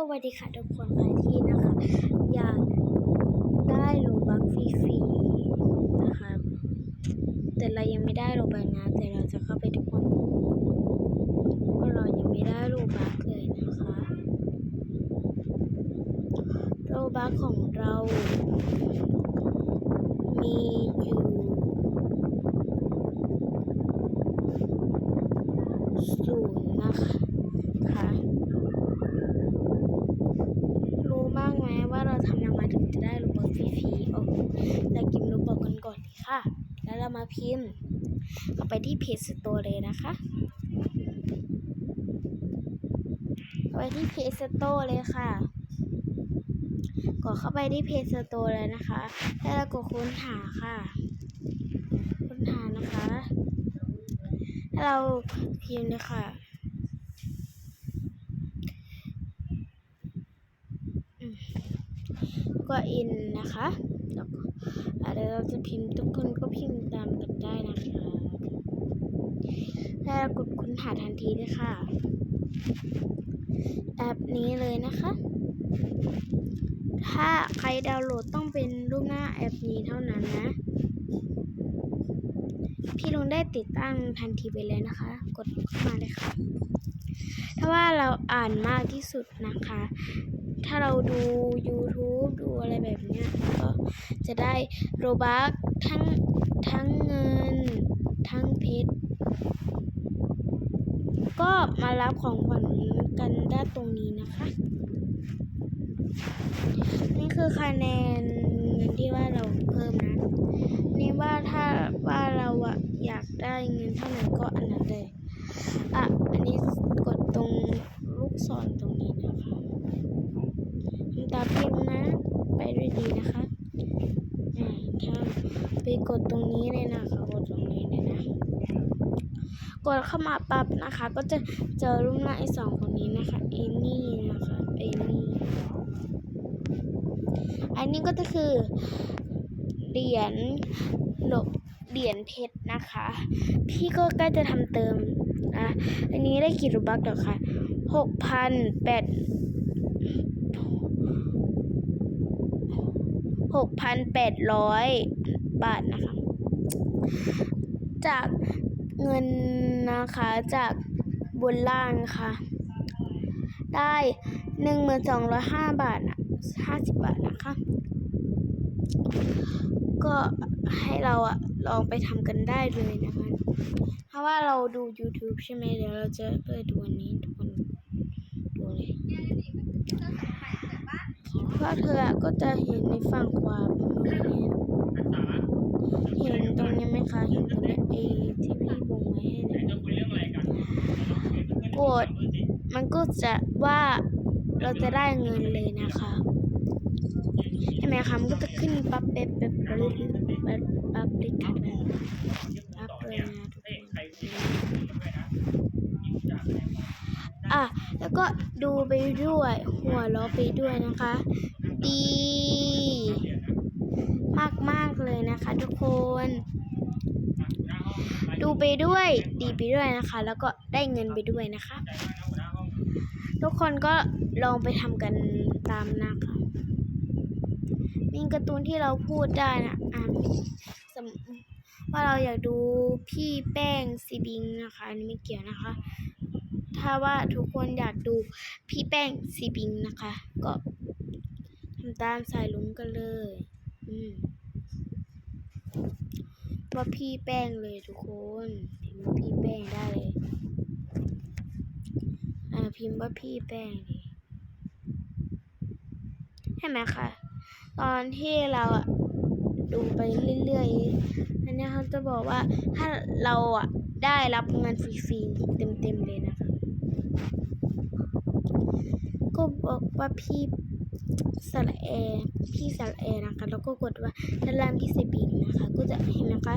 สวัสดีค่ะทุกคนใครที่นะคะ อยากได้โลบักฟรีๆนะคะแต่เรายังไม่ได้โลบักนะ แต่เราจะเข้าไปทุกคนเพราเรายังไม่ได้โลบักเลยนะคะโลบักของเรา มีอยู่ศูนย์นะคะค่ะ รู้บ้างไหมว่าเราทำยัง ได้รูปบอกฟรีๆโอ้เรากินรูปบอกกันก่อนค่ะ แล้วเรามาพิมพ์เข้าไปที่เพจสตร์เลยนะคะเข้าไปที่เพจสตร์เลยค่ะกดเข้าไปที่เพจสตร์เลยนะคะแล้วเรากดค้นหาค่ะค้นหานะคะแล้เราพิมพ์เลยค่ะ ก็อินนะคะแล้วก็อะเดี๋ยวเราจะพิมพ์ทุกคนก็พิมพ์ตามกันได้นะคะแล้วกดค้นหาทันทีเลยค่ะ แอปนี้เลยนะคะ ถ้าใครดาวน์โหลดต้องเป็นรูปหน้าแอปนี้เท่านั้นนะ พี่ลงได้ติดตั้งทันทีไปเลยนะคะ กดเข้ามาเลยค่ะ ถ้าว่าเราอ่านมากที่สุดนะคะ ถ้าเราดู YouTube ดูอะไรแบบเนี้ยก็จะได้โรบักทั้งทั้งเงิน ทั้งเพชรก็มารับของขวัญกันได้ตรงนี้นะคะ นี่คือคะแนนเงินที่ว่าเราเพิ่มนะ นี่ว่าถ้าว่าเราอะอยากได้เงินเท่าไหร่ก็อันนั้นเลย อะ อันนี้กดตรงลูกศรตรงนี้นะคะทำตามพิมพ์นะ ไปด้วยดีนะคะอ่าถ้า ไปกดตรงนี้เลยนะคะกดตรงนี้เลยนะกดเข้ามาปั๊บนะคะ ก็จะเจอรูปหน้าไอ้สองคนนี้นะคะเอนี่นะคะเอนี่อันนี้ก็จะคือเหรียญหลบเหรียญเพชรนะคะ พี่ก็ใกล้จะทำเติมนะอันนี้ได้กี่รูบักเดี๋ยวค่ะหกพันแปดหกพันแปดร้อย บาทนะคะ จากเงินนะคะจากบนล่างค่ะ ได้หนึ่งหมื่นสองร้อยห้าบาทนะห้าสิบบาทนะคะ ก็ให้เราอะลองไปทำกันได้เลยนะคะ เพราะว่าเราดู YouTube ใช่ไหมเดี๋ยวเราจะเปิดดูอันนี้ทุกคนดูเลยเพราะเธออะก็จะเห็นในฝั่งขวามือเนี่ยเห็นตรงนี้ไหมคะ เห็นตรงนี้เอที่พี่วงไว้ให้เนี่ยกดมันก็จะว่าเราจะได้เงินเลยนะคะใช่ไหมคะมันก็จะขึ้นปั๊บเป๊บเป๊บปั๊บปั๊บปั๊บเลยค่ะปั๊บเลยนะทุกคนอะแล้วก็ ดูไปด้วย หัวเราะไปด้วยนะคะ ดี มากมากเลยนะคะทุกคน ดูไปด้วย ดีไปด้วยนะคะ แล้วก็ได้เงินไปด้วยนะคะ ทุกคนก็ลองไปทำกันตามนะคะมีการ์ตูนที่เราพูดได้นะอะว่าเราอยากดูพี่แป้งซีบิงนะคะอันนี้ไม่เกี่ยวนะคะ ถ้าว่าทุกคนอยากดูพี่แป้งซีบิงนะคะ ก็ทำตามสายลุงกันเลย อืมว่าพี่แป้งเลยทุกคนพิมพ์ว่าพี่แป้งได้เลย อ่าพิมพ์ว่าพี่แป้งดิใช่ไหมคะตอนที่เราอะดูไปเรื่อยๆอันนี้เขาจะบอกว่าถ้าเราอะได้รับเงินฟรีๆเต็มๆเลยนะคะ ก็บอกว่าพี่สระแอพี่สระแอนะคะ แล้วก็กดว่าด้านล่างพี่เซบิงนะคะ ก็จะเห็นนะคะ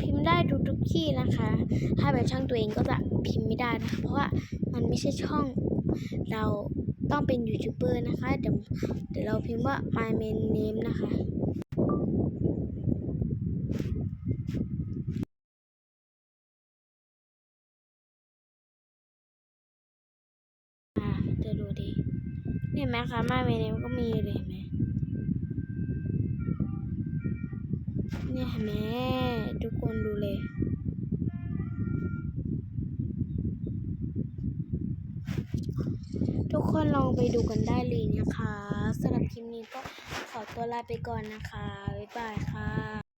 พิมพ์ได้ทุกทุกที่นะคะ ถ้าเป็นช่องตัวเองก็จะพิมพ์ไม่ได้นะคะ เพราะว่ามันไม่ใช่ช่องเราต้องเป็นยูทูบเบอร์นะคะ เดี๋ยวเดี๋ยวเราพิมพ์ว่า my main name นะคะ อ่าจะดูดิ เห็ นไหมคะมาเมเนมก็มีเลยเห็นไหมเนี่ยเห็นไหมทุกคนดูเลยทุกคนลองไปดูกันได้เลยนะคะสำหรับคลิปนี้ก็ขอตัวลาไปก่อนนะคะ บ๊ายบายค่ะ